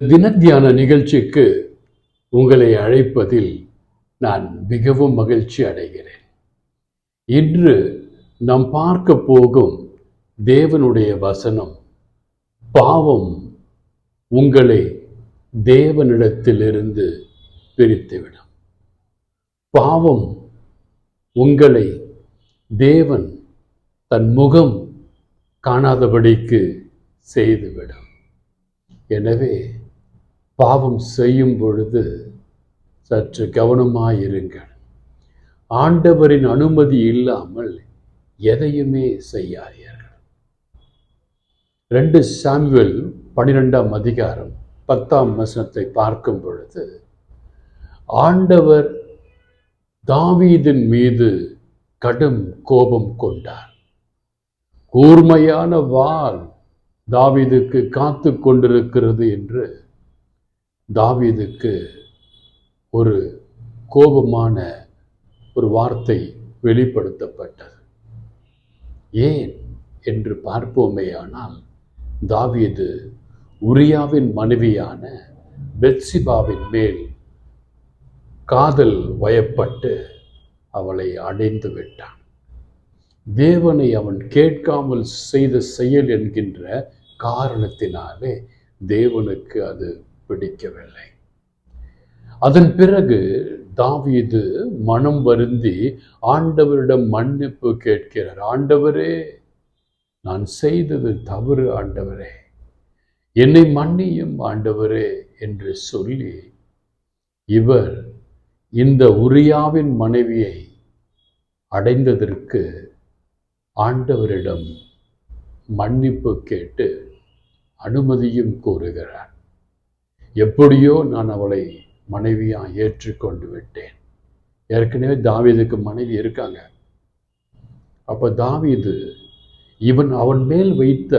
தினத்தியான நிகழ்ச்சிக்கு உங்களை அழைப்பதில் நான் மிகவும் மகிழ்ச்சி அடைகிறேன். இன்று நாம் பார்க்க போகும் தேவனுடைய வசனம் பாவம் உங்களை தேவனிடத்திலிருந்து பிரித்துவிடும். பாவம் உங்களை தேவன் தன் முகம் காணாதபடிக்கு செய்துவிடும். எனவே பாவம் செய்யும் பொழுது சற்று கவனமாயிருங்கள். ஆண்டவரின் அனுமதி இல்லாமல் எதையுமே செய்யாதீர்கள். ரெண்டு சாமுவேல் பனிரெண்டாம் அதிகாரம் பத்தாம் வசனத்தை பார்க்கும் பொழுது ஆண்டவர் தாவீதின் மீது கடும் கோபம் கொண்டார். கூர்மையான வாள் தாவீதுக்கு காத்து கொண்டிருக்கிறது என்று தாவீதுக்கு ஒரு கோபமான ஒரு வார்த்தை வெளிப்படுத்தப்பட்டது. ஏன் என்று பார்ப்போமேயானால் தாவீது உரியாவின் மனைவியான பெட்சிபாவின் மேல் காதல் வயப்பட்டு அவளை அடைந்து விட்டான். தேவனை அவன் கேட்காமல் செய்த செயல் என்கின்ற காரணத்தினாலே தேவனுக்கு அது பிடிக்கவில்லை. அதன் பிறகு தாவீது மனம் வருந்தி ஆண்டவரிடம் மன்னிப்பு கேட்கிறார். ஆண்டவரே நான் செய்தது தவறு ஆண்டவரே. என்னை மன்னியும் ஆண்டவரே என்று சொல்லி இவர் இந்த உரியாவின் மனைவியை அடைந்ததற்கு ஆண்டவரிடம் மன்னிப்பு கேட்டு அனுமதியும் கூறுகிறார். எப்படியோ நான் அவளை மனைவியா ஏற்றுக்கொண்டு விட்டேன் ஏற்கனவே தாவீதுக்கு மனைவி இருக்காங்க. அப்போ தாவீது இவன் அவன் மேல் வைத்த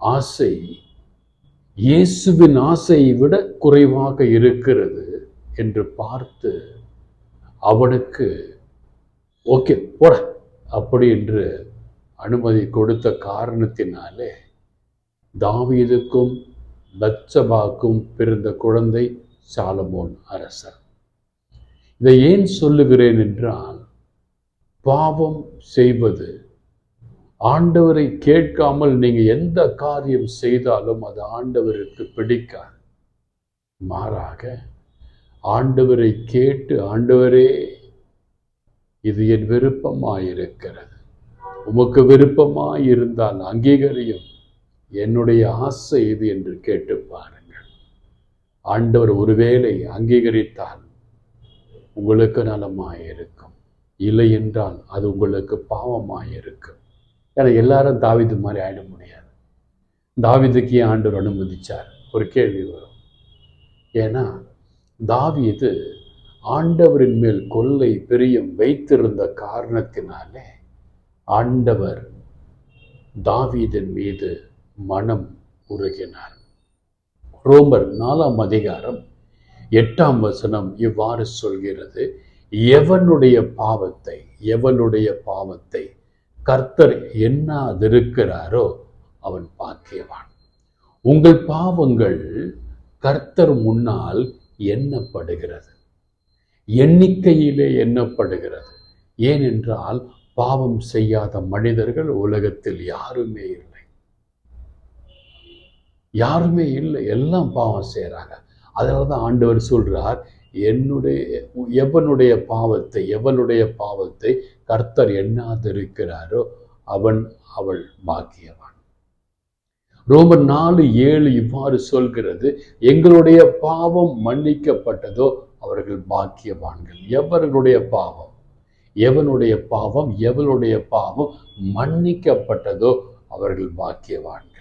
ஆசை இயேசுவின் ஆசையை விட குறைவாக இருக்கிறது என்று பார்த்து அவனுக்கு ஓகே போட அப்படி என்று அனுமதி கொடுத்த காரணத்தினாலே தாவீதுக்கும் பச்சபாக்கும் பிறந்த குழந்தை சாலமோன் அரசர். இதை ஏன் சொல்லுகிறேன் என்றால் பாவம் செய்வது ஆண்டவரை கேட்காமல் நீங்க எந்த காரியம் செய்தாலும் அது ஆண்டவருக்கு பிடிக்காது. மாறாக ஆண்டவரை கேட்டு ஆண்டவரே இது என் விருப்பமாயிருக்கிறது. உமக்கு விருப்பமாயிருந்தால் அங்கீகரியும். என்னுடைய ஆசை இது என்று கேட்டு பாருங்கள். ஆண்டவர் ஒருவேளை அங்கீகரித்தால் உங்களுக்கு நலமாயிருக்கும். இல்லை என்றால் அது உங்களுக்கு பாவமாயிருக்கும். ஏன்னா எல்லாரும் தாவிது மாதிரி ஆயிட முடியாது. தாவிதுக்கு ஏன் ஆண்டவர் அனுமதிச்சார்? ஒரு கேள்வி வரும். ஏன்னா தாவீது ஆண்டவரின் மேல் கொள்ளை பிரியம் வைத்திருந்த காரணத்தினாலே ஆண்டவர் தாவீதின் மீது மனம் உருகினார். ரோமர் நாலாம் அதிகாரம் எட்டாம் வசனம் இவ்வாறு சொல்கிறது எவனுடைய பாவத்தை எவனுடைய பாவத்தை கர்த்தர் எண்ணாதிருக்கிறாரோ அவன் பாக்கியவான். உங்கள் பாவங்கள் கர்த்தர் முன்னால் எண்ணப்படுகிறது. எண்ணிக்கையிலே எண்ணப்படுகிறது. ஏனென்றால் பாவம் செய்யாத மனிதர்கள் உலகத்தில் யாருமே இல்லை. யாருமே இல்லை. எல்லாம் பாவம் செய்கிறாங்க அதனால தான் ஆண்டவர் சொல்றார் என்னுடைய எவனுடைய பாவத்தை எவனுடைய பாவத்தை கர்த்தர் எண்ணாதிருக்கிறாரோ அவன் அவள் பாக்கியவான். ரோமர் நாலு ஏழு இவ்வாறு சொல்கிறது எங்களுடைய பாவம் மன்னிக்கப்பட்டதோ அவர்கள் பாக்கியவான்கள். எவர்களுடைய பாவம்? எவனுடைய பாவம் எவனுடைய பாவம் மன்னிக்கப்பட்டதோ அவர்கள் பாக்கியவான்கள்.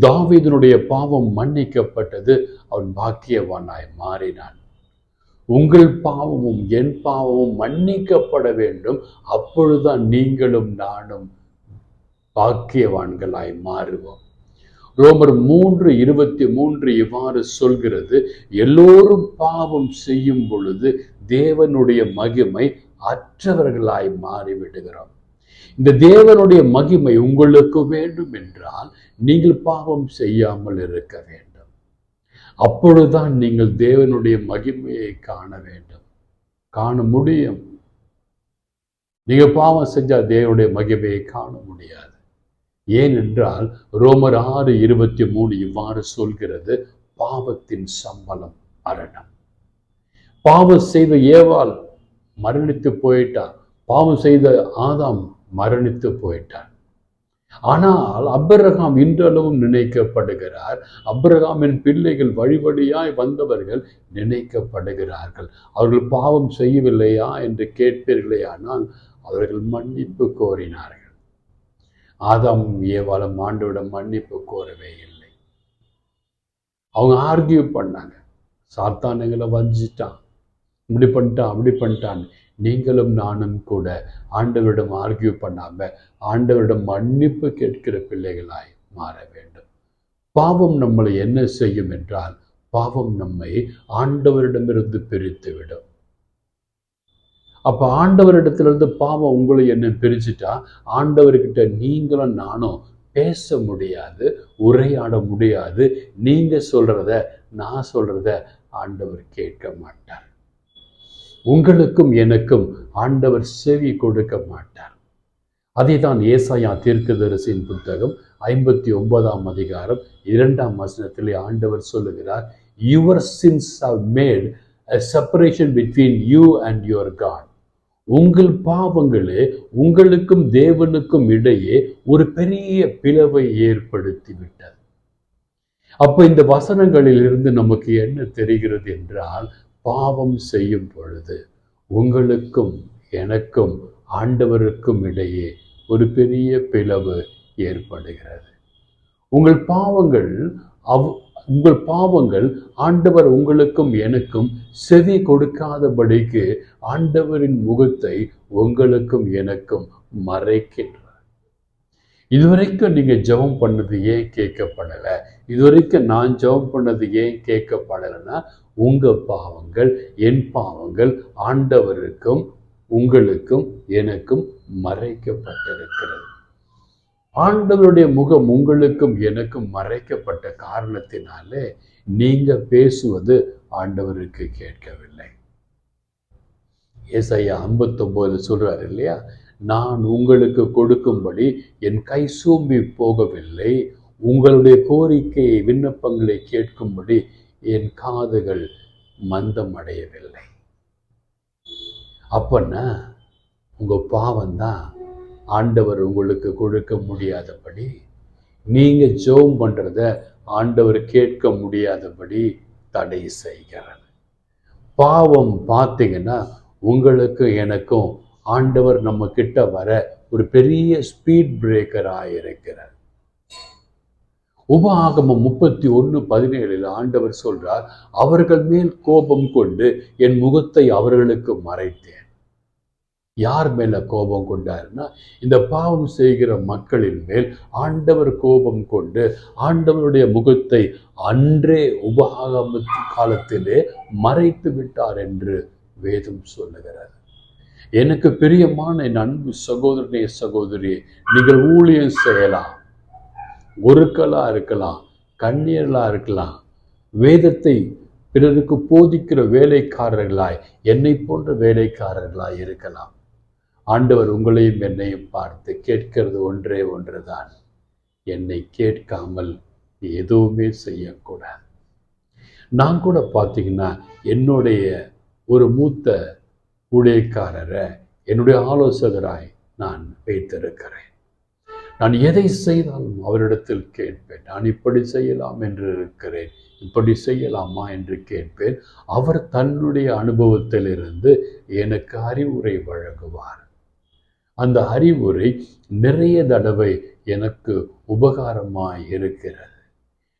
தாவீதனுடைய பாவம் மன்னிக்கப்பட்டது. அவன் பாக்கியவானாய் மாறினான். உங்கள் பாவமும் என் பாவமும் மன்னிக்கப்பட வேண்டும். அப்பொழுதுதான் நீங்களும் நானும் பாக்கியவான்களாய் மாறுவோம். ரோமர் மூன்று இருபத்தி மூன்று இவ்வாறு சொல்கிறது. எல்லோரும் பாவம் செய்யும் பொழுது தேவனுடைய மகிமை அற்றவர்களாய் மாறிவிடுகிறோம். இந்த தேவனுடைய மகிமை உங்களுக்கு வேண்டும் என்றால் நீங்கள் பாவம் செய்யாமல் இருக்க வேண்டும். அப்பொழுதுதான் நீங்கள் தேவனுடைய மகிமையை காண வேண்டும். காண முடியும். நீங்க பாவம் செஞ்சா தேவனுடைய மகிமையை காண முடியாது. ஏனென்றால் ரோமர் ஆறு இருபத்தி மூணு இவ்வாறு சொல்கிறது பாவத்தின் சம்பளம் மரணம். பாவம் செய்த ஏவால் மரணித்து போயிட்டார் பாவம் செய்த ஆதாம் மரணித்து போயிட்டான். ஆனால் அப்ரஹாம் இன்றளவும் நினைக்கப்படுகிறார் அப்ரஹாமின் பிள்ளைகள் வழி வழியாய் வந்தவர்கள் நினைக்கப்படுகிறார்கள். அவர்கள் பாவம் செய்யவில்லையா என்று கேட்பீர்களே ஆனால் அவர்கள் மன்னிப்பு கோரினார்கள். ஆதாம் ஏவாளும் ஆண்டவிடம் மன்னிப்பு கோரவே இல்லை. அவங்க ஆர்கியூ பண்ணாங்க. சாத்தானுங்களை வஞ்சிட்டான் இப்படி பண்ணிட்டான் அப்படி பண்ணிட்டான். நீங்களும் நானும் கூட ஆண்டவரிடம் ஆர்கியூ பண்ணாம ஆண்டவரிடம் மன்னிப்பு கேட்கிற பிள்ளைகளாய் மாற வேண்டும். பாவம் நம்மளை என்ன செய்யும் என்றால் பாவம் நம்மை ஆண்டவரிடமிருந்து பிரித்து விடும். ஆண்டவரிடத்திலிருந்து பாவம் உங்களை என்ன பிரிச்சுட்டா? ஆண்டவர்கிட்ட நீங்களும் நானும் பேச முடியாது உரையாட முடியாது. நீங்க சொல்கிறத நான் சொல்கிறத ஆண்டவர் கேட்க மாட்டார். உங்களுக்கும் எனக்கும் ஆண்டவர் செவி கொடுக்க மாட்டார். அதை தான் ஏசாயா தீர்க்கதரிசியின் புத்தகம் ஐம்பத்தி ஒன்பதாம் அதிகாரம் இரண்டாம் வசனத்திலே ஆண்டவர் சொல்லுகிறார் your sins have made a separation between you and your God உங்கள் பாவங்களே உங்களுக்கும் தேவனுக்கும் இடையே ஒரு பெரிய பிளவை ஏற்படுத்தி விட்டது அப்போ இந்த வசனங்களில் இருந்து நமக்கு என்ன தெரிகிறது என்றால் பாவம் செய்யும் பொழுது உங்களுக்கும் எனக்கும் ஆண்டவருக்கும் இடையே ஒரு பெரிய பிளவு ஏற்படுகிறது. உங்கள் பாவங்கள் அவ் உங்கள் பாவங்கள் ஆண்டவர் உங்களுக்கும் எனக்கும் செவி கொடுக்காதபடிக்கு ஆண்டவரின் முகத்தை உங்களுக்கும் எனக்கும் மறைக்கின்றார். இதுவரைக்கும் நீங்க ஜெபம் பண்ணது ஏன் கேட்கப்படலை? இதுவரைக்கும் நான் ஜெபம் பண்ணது ஏன் கேட்கப்படலைன்னா உங்க பாவங்கள் என் பாவங்கள் ஆண்டவருக்கும் உங்களுக்கும் எனக்கும் மறைக்கப்பட்டிருக்கிறது. ஆண்டவருடைய முகம் உங்களுக்கும் எனக்கும் மறைக்கப்பட்ட காரணத்தினாலே நீங்க பேசுவது ஆண்டவருக்கு கேட்கவில்லை. ஏசையா ஐம்பத்தொம்போது சொல்றாரு இல்லையா? நான் உங்களுக்கு கொடுக்கும்படி என் கை சூம்பி போகவில்லை. உங்களுடைய கோரிக்கையை விண்ணப்பங்களை கேட்கும்படி என் காதுகள் மந்தம் அடையவில்லை அப்பன்னா உங்க பாவம்தான் ஆண்டவர் உங்களுக்கு கொடுக்க முடியாதபடி நீங்கள் ஜோம் பண்ணுறத ஆண்டவர் கேட்க முடியாதபடி தடை செய்கிறார் பாவம் பார்த்தீங்கன்னா உங்களுக்கும் எனக்கும் ஆண்டவர் நம்ம கிட்ட வர ஒரு பெரிய ஸ்பீட் பிரேக்கராக இருக்கிறார் உபாகமம் முப்பத்தி ஒன்று பதினேழில் ஆண்டவர் சொல்றார் அவர்கள் மேல் கோபம் கொண்டு என் முகத்தை அவர்களுக்கு மறைத்தேன். யார் மேல கோபம் கொண்டாருன்னா இந்த பாவம் செய்கிற மக்களின் மேல் ஆண்டவர் கோபம் கொண்டு ஆண்டவருடைய முகத்தை அன்றே உபகாம காலத்திலே மறைத்து விட்டார் என்று வேதம் சொல்லுகிறது. எனக்கு பிரியமான என் அன்பு சகோதரனே சகோதரி நீங்கள் ஊழியம் செய்யலாம். குருக்களாக இருக்கலாம் கண்ணியர்களாக இருக்கலாம். வேதத்தை பிறருக்கு போதிக்கிற வேலைக்காரர்களாய் என்னை போன்ற வேலைக்காரர்களாய் இருக்கலாம். ஆண்டவர் உங்களையும் என்னையும் பார்த்து கேட்கிறது ஒன்றே ஒன்றுதான். என்னை கேட்காமல் எதுவுமே செய்யக்கூடாது. நான் கூட பார்த்தீங்கன்னா என்னுடைய ஒரு மூத்த ஊழியக்காரரை என்னுடைய ஆலோசகராய் நான் வைத்திருக்கிறேன். நான் எதை செய்தாலும் அவரிடத்தில் கேட்பேன். நான் இப்படி செய்யலாம் என்று இருக்கிறேன். இப்படி செய்யலாமா என்று கேட்பேன். அவர் தன்னுடைய அனுபவத்திலிருந்து எனக்கு அறிவுரை வழங்குவார். அந்த அறிவுரை நிறைய தடவை எனக்கு உபகாரமாய் இருக்கிறது.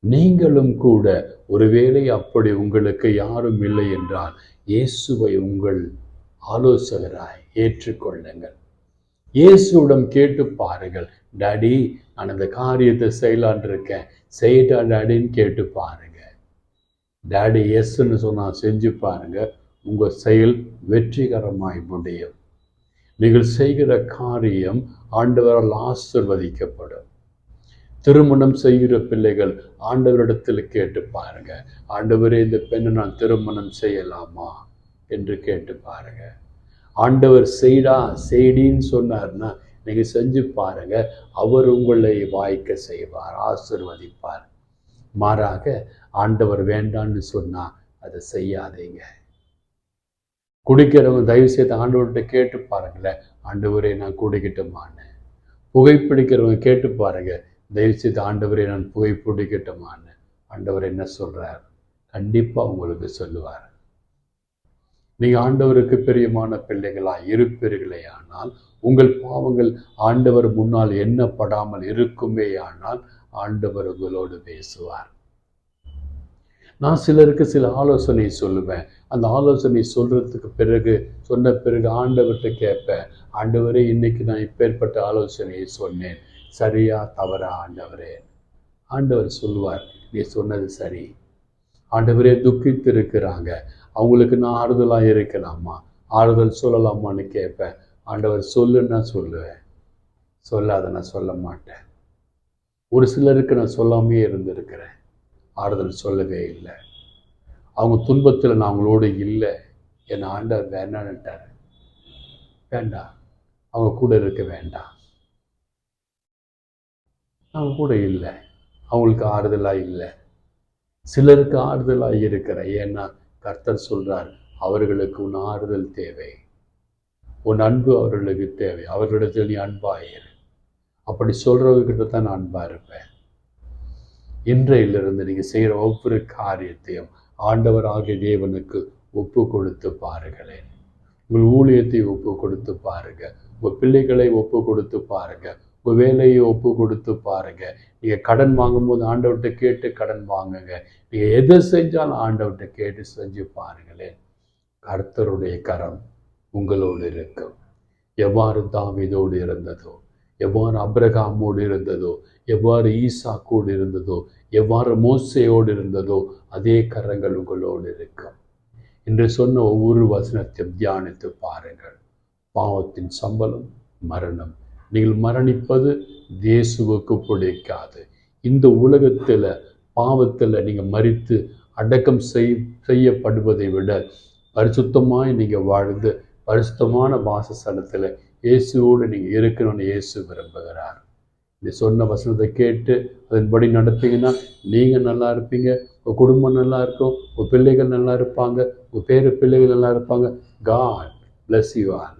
நீங்களும் கூட ஒருவேளை அப்படி உங்களுக்கு யாரும் இல்லை என்றால் இயேசுவை உங்கள் ஆலோசகராய் ஏற்றுக்கொள்ளுங்கள். இயேசுவிடம் கேட்டு பாருங்கள். டாடி நான் அந்த காரியத்தை செய்யலான் இருக்கேன். செய்யட்டா டாடின்னு கேட்டு பாருங்க. டாடி எஸ்ன்னு சொன்னால் செஞ்சு பாருங்க. உங்கள் செயல் வெற்றிகரமாய் முடியும். நீங்கள் செய்கிற காரியம் ஆண்டவரால் ஆசிர்வதிக்கப்படும். திருமணம் செய்கிற பிள்ளைகள் ஆண்டவரிடத்தில் கேட்டு பாருங்க. ஆண்டவரே இந்த பெண்ணை நான் திருமணம் செய்யலாமா? என்று கேட்டு பாருங்க. ஆண்டவர் செய்டா செய்டின்னு சொன்னார்னா நீங்க செஞ்சு பாருங்க. அவர் உங்களை வாய்க்க செய்வார் ஆசிர்வதிப்பார். மாறாக ஆண்டவர் வேண்டான்னு சொன்னா அதை செய்யாதீங்க. குடிக்கிறவங்க தயவு செய்து ஆண்டவர்கிட்ட கேட்டு பாருங்களேன். ஆண்டவரே நான் குடிக்கட்டுமான்னு புகைப்பிடிக்கிறவங்க கேட்டு பாருங்க. தயவு செய்து ஆண்டவரை நான் புகைப்பிடிக்கட்டுமான்னு ஆண்டவர் என்ன சொல்கிறார் கண்டிப்பா உங்களுக்கு சொல்லுவார். நீ ஆண்டவருக்கு பிரியமான பிள்ளைகளாய் இருப்பீர்களே ஆனால் உங்கள் பாவங்கள் ஆண்டவர் முன்னால் எண்ணப்படாமல் இருக்குமே ஆனால் ஆண்டவர் உங்களோடு பேசுவார். நான் சிலருக்கு சில ஆலோசனை சொல்லுவேன். அந்த ஆலோசனை சொல்றதுக்கு பிறகு சொன்ன பிறகு ஆண்டவர்கிட்ட கேட்பேன். ஆண்டவரே இன்னைக்கு நான் இப்பேற்பட்ட ஆலோசனையை சொன்னேன். சரியா தவறா ஆண்டவரே? ஆண்டவர் சொல்லுவார் நீ சொன்னது சரி. ஆண்டவரே துக்கித்து இருக்கிறாங்க அவங்களுக்கு நான் ஆறுதலாக இருக்கலாமா? ஆறுதல் சொல்லலாமான்னு கேட்பேன். ஆண்டவர் சொல்லுன்னா சொல்லுவேன். சொல்லாத நான் சொல்ல மாட்டேன். ஒரு சிலருக்கு நான் சொல்லாமே இருந்திருக்கிறேன். ஆறுதல் சொல்லவே இல்லை. அவங்க துன்பத்தில் நான் அவங்களோட இல்லை. என் ஆண்டவர் வேண்டான்ட்டார் வேண்டாம் அவங்க கூட இருக்க வேண்டாம் அவங்க கூட இல்லை. அவங்களுக்கு ஆறுதலாக இல்லை. சிலருக்கு ஆறுதலாக இருக்கிற ஏன்னா கர்த்தர் சொல்கிறார் அவர்களுக்கு உன் ஆறுதல் தேவை. உன் அன்பு அவர்களுக்கு தேவை. அவர்களிடத்தில் நீ அன்பாயிரு. அப்படி சொல்கிறவர்கிட்ட தான் நான் அன்பாக இருப்பேன். இன்றையிலிருந்து நீங்க செய்கிற ஒவ்வொரு காரியத்தையும் ஆண்டவர் ஆகிய தேவனுக்கு ஒப்பு கொடுத்து பாருங்களேன். உங்கள் ஊழியத்தை ஒப்பு கொடுத்து பாருங்கள் உங்கள் பிள்ளைகளை ஒப்பு கொடுத்து பாருங்கள் உங்கள் வேலையை ஒப்பு கொடுத்து பாருங்க. நீங்கள் கடன் வாங்கும்போது ஆண்டவர்கிட்ட கேட்டு கடன் வாங்குங்க. நீங்கள் எதை செஞ்சாலும் ஆண்டவர்கிட்ட கேட்டு செஞ்சு பாருங்களேன். கர்த்தருடைய கரம் உங்களோடு இருக்கும். எவ்வாறு தாவிதோடு இருந்ததோ எவ்வாறு அப்ரகாமோடு இருந்ததோ எவ்வாறு ஈசாக்கோடு இருந்ததோ எவ்வாறு மோசையோடு இருந்ததோ அதே கரங்கள் உங்களோடு இருக்கும். என்று சொன்ன ஒவ்வொரு வசனத்தையும் தியானித்து பாருங்கள். பாவத்தின் சம்பளம் மரணம் நீங்கள் மரணிப்பது இயேசுவுக்கு பிடிக்காது. இந்த உலகத்தில் பாவத்தில் நீங்கள் மறித்து அடக்கம் செய் செய்யப்படுவதை விட பரிசுத்தமாய் நீங்கள் வாழ்ந்து பரிசுத்தமான வாசஸ்தலத்தில் இயேசுவோடு நீங்கள் இருக்கணும்னு இயேசு விரும்புகிறார். நீ சொன்ன வசனத்தை கேட்டு அதன்படி நடப்பீங்கன்னா நீங்கள் நல்லா இருப்பீங்க உங்கள் குடும்பம் நல்லா இருக்கும் உங்கள் பிள்ளைகள் நல்லா இருப்பாங்க உங்கள் பேர பிள்ளைகள் நல்லா இருப்பாங்க. God bless you are